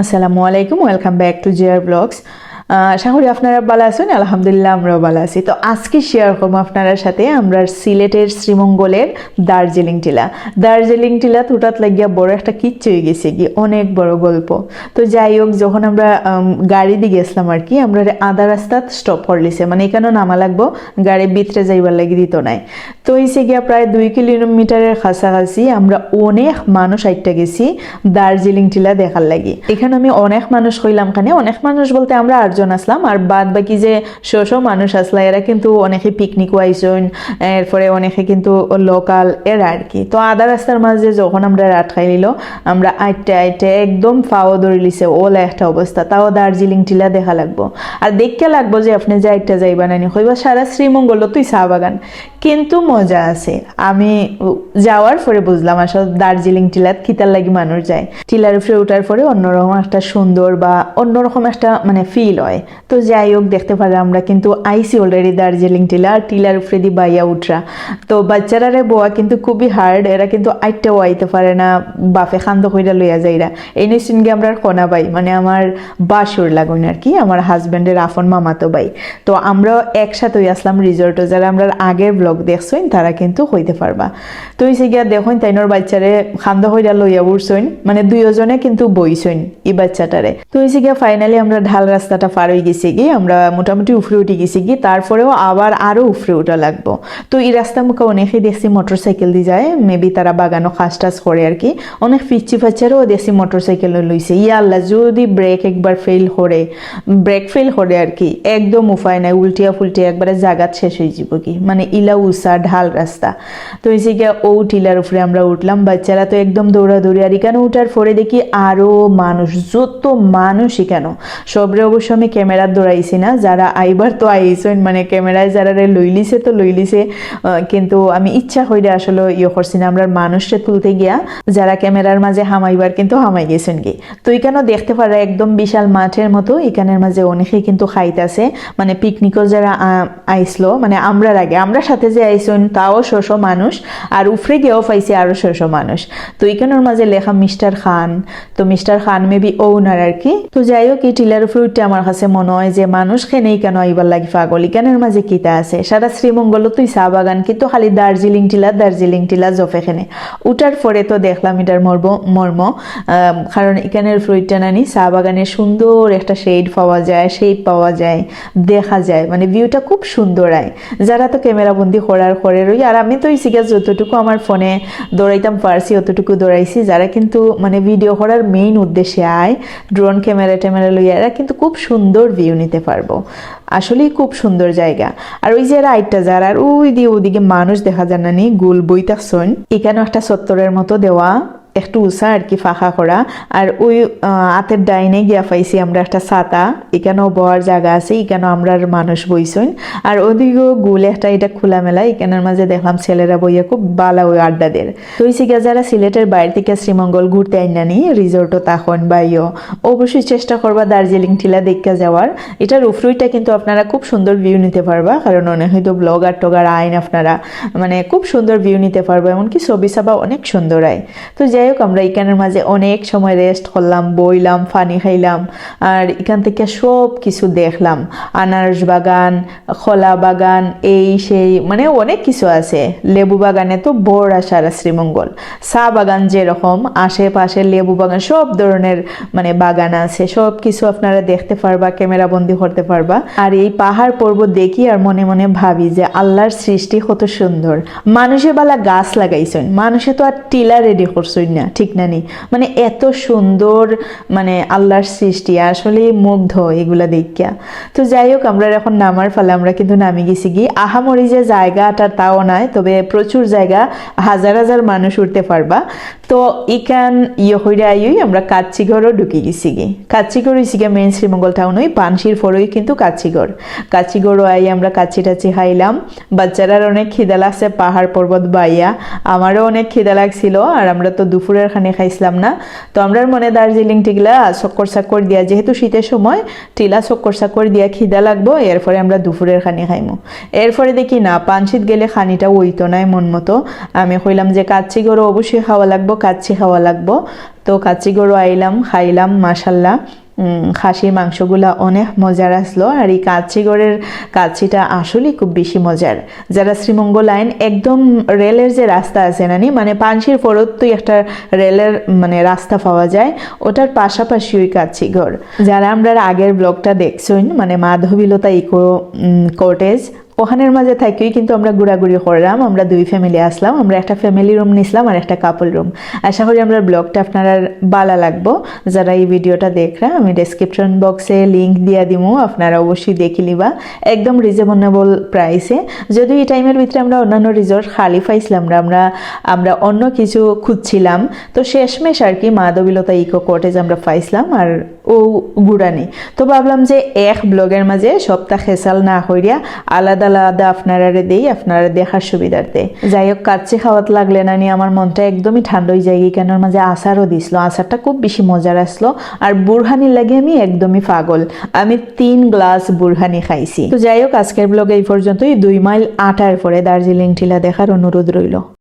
আসসালামু আলাইকুম welcome back to জিয়ার ব্লগস। আশা করি আপনারা ভালো আছেন, আলহামদুলিল্লাহ আমরাও ভালো আছি। তো আজকে শেয়ার করব আপনার সাথে আমরা সিলেটের শ্রীমঙ্গলের দার্জিলিং টিলা। দার্জিলিং টিলা তুটাত লাগিয়া বড় একটা কিচ্ছু হয়ে গেছে কি, অনেক বড় গল্প। তো যাই হোক, যখন আমরা গাড়ি দিয়ে গেছিলাম আর কি, আমরা আধা রাস্তাত স্টপ করলিছে মানে এখানেও নামা লাগবো, গাড়ি ভিতরে যাইবার লাগি দিত নাই। তো এসে গিয়া প্রায় দুই কিলোমিটারের কাছাকাছি আমরা অনেক মানুষ আইটা গেছি দার্জিলিং টিলা দেখার লাগি। এখানে আমি অনেক মানুষ কইলাম খানে, অনেক মানুষ বলতে আমরা আটজন আসলাম, আর বাদ বাকি যে শো মানুষ আসলা, এরা কিন্তু অনেকে পিকনিক আইসন, এরপরে অনেকে কিন্তু লোকাল এরা আর কি। তো আধা রাস্তার মাঝে যখন আমরা রাত খাই নিল আমরা আইটে আইটে একদম ফাও ধরে লিছে ওলা একটা অবস্থা। তাও দার্জিলিং টিলা দেখা লাগবো। আর দেখতে লাগবো যে আপনি যে একটা যাইবা নানি হইবা সারা শ্রীমঙ্গল তুই চা বাগান। কিন্তু মজা আছে। আমি যাওয়ার পরে বুঝলাম, আসলে দার্জিলিং টিলাত কিতার লাগি মানুষ যায়। টিলার উপরে ওঠার পরে অন্যরকম একটা সুন্দর বা অন্যরকম একটা মানে ফিল হয়। তো যাই হোক, দেখতে পারে আমরা কিন্তু আইসি অলরেডি দার্জিলিং টিলা টিলার উপরে দি বাইয়া উঠরা তো বাচ্চারারে বোয়া কিন্তু খুবই হার্ড এরা কিন্তু আইটেও আইতে পারে না বাফে খান্দ কইরা লইয়া যাইরা। এই নিশ্চিনকে আমরা কনা পাই মানে আমার বাসুর লাগুন আর কি, আমার হাজব্যান্ডের আফন মামাতো ভাই। তো আমরাও একসাথে আসলাম রিসোর্টে যারা আমরা আগের ব্লগ দেখছইন, তারা কিন্তু হইতে পারবা। তো হইছে গিয়া দেখুন তাইনোর বাচ্চারে খান্দ হইরা লইয়া উঠছইন মানে দুইজনে কিন্তু বইছইন এই বাচ্চাটারে। তো হইছে গিয়া ফাইনালি আমরা ঢাল রাস্তাটা পার হয়ে গেছি গিয়ে আমরা মোটামুটি উফরে উঠে গেছি গিয়ে তারপরেও আবার আরও উফরে উঠা লাগবো। তো এই রাস্তা মুখে অনেকেই দেখছি মোটর সাইকেল দিয়ে যায় মেবি তারা বাগানো খাস টাস করে আর কি। অনেক পিচ্ছি ফাচ্চারও দেখছি মোটর সাইকেল লইছে। ইয়া আল্লাহ, যদি ব্রেক একবার ফেল করে ব্রেক ফেল করে আর কি, একদম উপায় নাই, উল্টিয়া ফুলটিয়া একবারে জাগাত শেষ হয়ে যাব কি মানে ইলা উষা ঢাল রাস্তা। তো এই গিয়া ও টিলার উপরে আমরা উঠলাম, বাচ্চারা তো একদম দৌড়াদৌড়ি, আর এখানে উঠার পরে দেখি আরও মানুষ, যত মানুষই কেন, সবরে অবশ্য আমি ক্যামেরা দৌড়াইছি না, যারা আইবার তো আইসেন মানে ক্যামেরায় যারা রে লইলিছে তো লইলিছে কিন্তু আমি ইচ্ছা হইলে আসলে ইয়ে করছি না মানুষকে তুলতে গিয়া যারা ক্যামেরার মাঝে হামাইবার কিন্তু হামাই গেছেন কি তো এখানেও দেখতে পারা একদম বিশাল মাঠের মতো, এখানের মাঝে অনেকেই কিন্তু খাইতেছে মানে পিকনিকও যারা আইসলো মানে আমরার আগে আমরা সাথে যে আইসন তাও শোষো মানুষ, আর উফরে গিয়েও পাইছে আরও শোষো মানুষ। তো এখানের মাঝে লেখা মিস্টার খান, তো মিস্টার খান মেবি ওনার আর কি। তো যাই হোক, এই টিলার উপরে উঠতে আমার কাছে মনে হয় যে মানুষ খেনেই কেন আইবার লাগি পাগল? ইকানের মাঝে কিতা আছে? সারা শ্রীমঙ্গল তুই চা বাগান, কিন্তু খালি দার্জিলিং টিলা দার্জিলিং টিলা জফেখানে উঠার পরে তো দেখলাম এটার মর্ম মর্ম কারণ এখানের ফ্রুইটটা নানি চা বাগানে সুন্দর একটা শেড পাওয়া যায় শেড পাওয়া যায়, দেখা যায়। মানে ভিউটা খুব সুন্দর আয়। যারা তো ক্যামেরা বন্দি করার করে রই, আর আমি তো এই যতটুকু আমার ফোনে দৌড়াইতাম পারছি অতটুকু দৌড়াইছি, যারা কিন্তু মানে ভিডিও করার মেইন উদ্দেশ্যে আয় ড্রোন ক্যামেরা ট্যামেরা লইয়া, এরা কিন্তু খুব সুন্দর ভিউ নিতে পারব। আসলেই খুব সুন্দর জায়গা। আর ওই যে রাইটটা যার, আর ওই দিয়ে ওদিকে মানুষ দেখা যায় না নি, গুল বইতাছন এখানেও একটা সত্তরের মতো দেওয়া। একটু উষা আর কি ফাঁকা করা। আর ওই আহ, হাতের ডাইনে গিয়া পাইছি আমরা একটা ছাতা। এখানেও বওয়ার জায়গা আছে এখানেও আমরা মানুষ বইছইন আর ওদিকেও গুল একটা এটা খোলামেলা। এখানের মাঝে দেখলাম ছেলেরা বইয়া খুব বালা ওই আড্ডা দের তো ওই সিগা যারা সিলেটের বাইরে থেকে শ্রীমঙ্গল ঘুরতে আইনানি রিসোর্টও তখন বাইও অবশ্যই চেষ্টা করবা দার্জিলিং টিলা দেখা যাওয়ার। এটার উফরুইটা কিন্তু আপনারা খুব সুন্দর ভিউ নিতে পারবা কারণ অনেক হয়তো ব্লগার টগার আইন আপনারা। মানে খুব সুন্দর ভিউ নিতে পারবা এমনকি ছবি সাবা অনেক সুন্দর আয়। তো যাই হোক আমরা এখানের মাঝে অনেক সময় রেস্ট করলাম, বইলাম, পানি খাইলাম, আর এখান থেকে সব কিছু দেখলাম। আনারস বাগান, খোলা বাগান, এই সেই মানে অনেক কিছু আছে। লেবু বাগানে তো বড় সারা শ্রীমঙ্গল। চা বাগান যেরকম, আশেপাশে লেবু বাগান, সব ধরনের মানে বাগান আছে। সব কিছু আপনারা দেখতে পারবা, ক্যামেরা বন্দি করতে পারবা। আর এই পাহাড় পর্বত দেখি আর মনে মনে ভাবি যে আল্লাহর সৃষ্টি কত সুন্দর। মানুষে বালা গাছ লাগাইছেন। মানুষে তো আর টিলা রেডি করছেন না, ঠিক না নি? মানে এত সুন্দর মানে আল্লাহর সৃষ্টি আসলে মুগ্ধ এগুলা দেখিয়া তো যাই হোক আমরা এখন নামার ফলে আমরা কিন্তু নামি গেছি কি আহামরি যে জায়গাটা তাও নয়, তবে প্রচুর জায়গা, হাজার হাজার মানুষ উঠতে পারবা। তো ইকান হইরে আইই আমরা কাচ্চিগড়ও ঢুকে গেছি গি কাচ্চিগড় হয়েছি গিয়ে মেন শ্রীমঙ্গল টাউন ওই, পানশির ফরই কিন্তু কাচ্চিগড়। কাচ্চিগড়ও আই আমরা কাচ্চি টাচি খাইলাম। বাচ্চারার অনেক খিদা লাগছে, পাহাড় পর্বত বাইয়া। আমারও অনেক খিদা লাগছিল, আর আমরা তো দুপুরের খানে খাইছিলাম না। তো আমরার মনে দার্জিলিং টিগলা চক্কর চাক্কর দিয়া, যেহেতু শীতের সময়, টিলা চক্কর চাক্কর দিয়া খিদা লাগবো, এরপরে আমরা দুপুরের খানি খাইমু। এরপরে দেখি না, পানশিত গেলে খানিটা ওইতো নাই মন মতো। আমি কইলাম যে কাচ্চি গরু অবশ্যই খাওয়া লাগবো, কাচ্চি খাওয়া লাগবো। তো কাচ্চি গরু আইলাম, খাইলাম মাসাল্লাহ খাসির মাংসগুলা অনেক মজার আসলো আর এই কাচ্চিগড়ের কাচ্চিটা আসলেই খুব বেশি মজার। যারা শ্রীমঙ্গল লাইন একদম রেলের যে রাস্তা আছে, নানি? মানে পানসির ফরত একটা রেলের মানে রাস্তা পাওয়া যায়, ওটার পাশাপাশি ওই কাচ্চিগড় যারা আমরা আগের ব্লগটা দেখছেন মানে মাধবীলতা ইকো কটেজ ওখানের মাঝে থাকিই কিন্তু আমরা ঘোরাঘুরি করলাম, আমরা দুই ফ্যামিলি আসলাম, আমরা একটা ফ্যামিলি রুম নিছিলাম আর একটা কাপল রুম আশা করি আমরা ব্লগটা আপনারা বালা লাগবো। যারা এই ভিডিওটা দেখরা, আমি ডেসক্রিপশন বক্সে লিংক দিয়া দিমু, আপনারা অবশ্যই দেখি লিবা একদম রিজনেবল প্রাইসে যদি এই টাইমের ভিতরে আমরা অন্যান্য রিসোর্ট খালি পাইছিলাম না, আমরা আমরা অন্য কিছু খুঁজছিলাম। তো শেষমেশ আর কি মাধবীলতা ইকো কটেজ আমরা পাইছিলাম আর ও গুড়ানি তো ভাবলাম যে এক ব্লগের মাঝে সপ্তাহ খেসাল না হইয়া আলাদা আলাদা আপনারা দেই আপনারা দেখার সুবিধার্থে। যাই হোক কাচ্চি খাওয়াত লাগলে না নিয়ে আমার মনটা একদমই ঠান্ডা হয়ে যায়। কেন মাঝে আচারও দিছিল। আচারটা খুব বেশি মজার আসলো। আর বুরহানি লাগে আমি একদমই পাগল। আমি তিন গ্লাস বুরহানি খাইছি। তো যাই হোক আজকের ব্লগ এই পর্যন্তই। দুই মাইল আটার পরে দার্জিলিং টিলা দেখার অনুরোধ রইল।